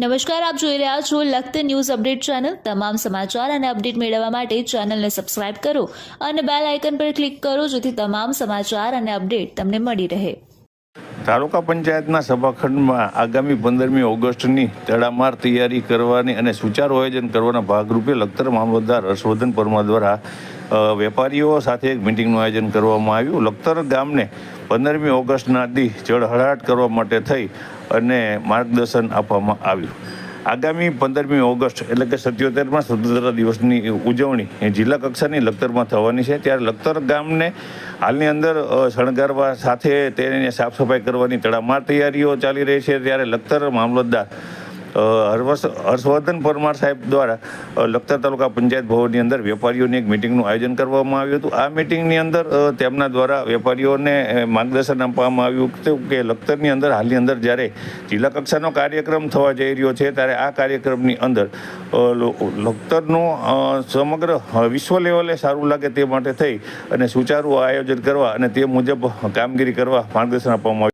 નમસ્કાર, આપ જોઈ રહ્યા છો લખત ન્યૂઝ અપડેટ ચેનલ. તમામ સમાચાર અને અપડેટ મેળવવા માટે ચેનલને સબસ્ક્રાઇબ કરો અને બેલ આઇકન પર ક્લિક કરો જેથી તમામ સમાચાર અને અપડેટ તમને મળી રહે. તાલુકા પંચાયતના સભાખંડમાં આગામી પંદરમી ઓગસ્ટની તડામાર તૈયારી કરવાની અને સુચારું આયોજન કરવાના ભાગરૂપે લખતર મામલતદાર હર્ષવર્ધન પરમાર દ્વારા વેપારીઓ સાથે એક મિટિંગનું આયોજન કરવામાં આવ્યું. લખતર ગામને પંદરમી ઓગસ્ટના દી ચળહળાટ કરવા માટે થઈ અને માર્ગદર્શન આપવામાં આવ્યું. આગામી પંદરમી ઓગસ્ટ, એટલે કે સત્યોતેરમાં સ્વતંત્રતા દિવસની ઉજવણી જિલ્લા કક્ષાની લખતરમાં થવાની છે. ત્યારે લખતર ગામને હાલની અંદર શણગારવા સાથે તેની સાફ સફાઈ કરવાની તડામાર તૈયારીઓ ચાલી રહી છે. ત્યારે લખતર મામલતદાર હર્ષ હર્ષવર્ધન પરમાર સાહેબ દ્વારા લખતર તાલુકા પંચાયત ભવનની અંદર વેપારીઓની એક મિટિંગનું આયોજન કરવામાં આવ્યું હતું. આ મિટિંગની અંદર તેમના દ્વારા વેપારીઓને માર્ગદર્શન આપવામાં આવ્યું હતું કે લખતરની અંદર, હાલની અંદર જ્યારે જિલ્લા કક્ષાનો કાર્યક્રમ થવા જઈ રહ્યો છે, ત્યારે આ કાર્યક્રમની અંદર લખતરનું સમગ્ર વિશ્વ લેવલે સારું લાગે તે માટે થઈ અને સુચારું આયોજન કરવા અને તે મુજબ કામગીરી કરવા માર્ગદર્શન આપવામાં આવ્યું.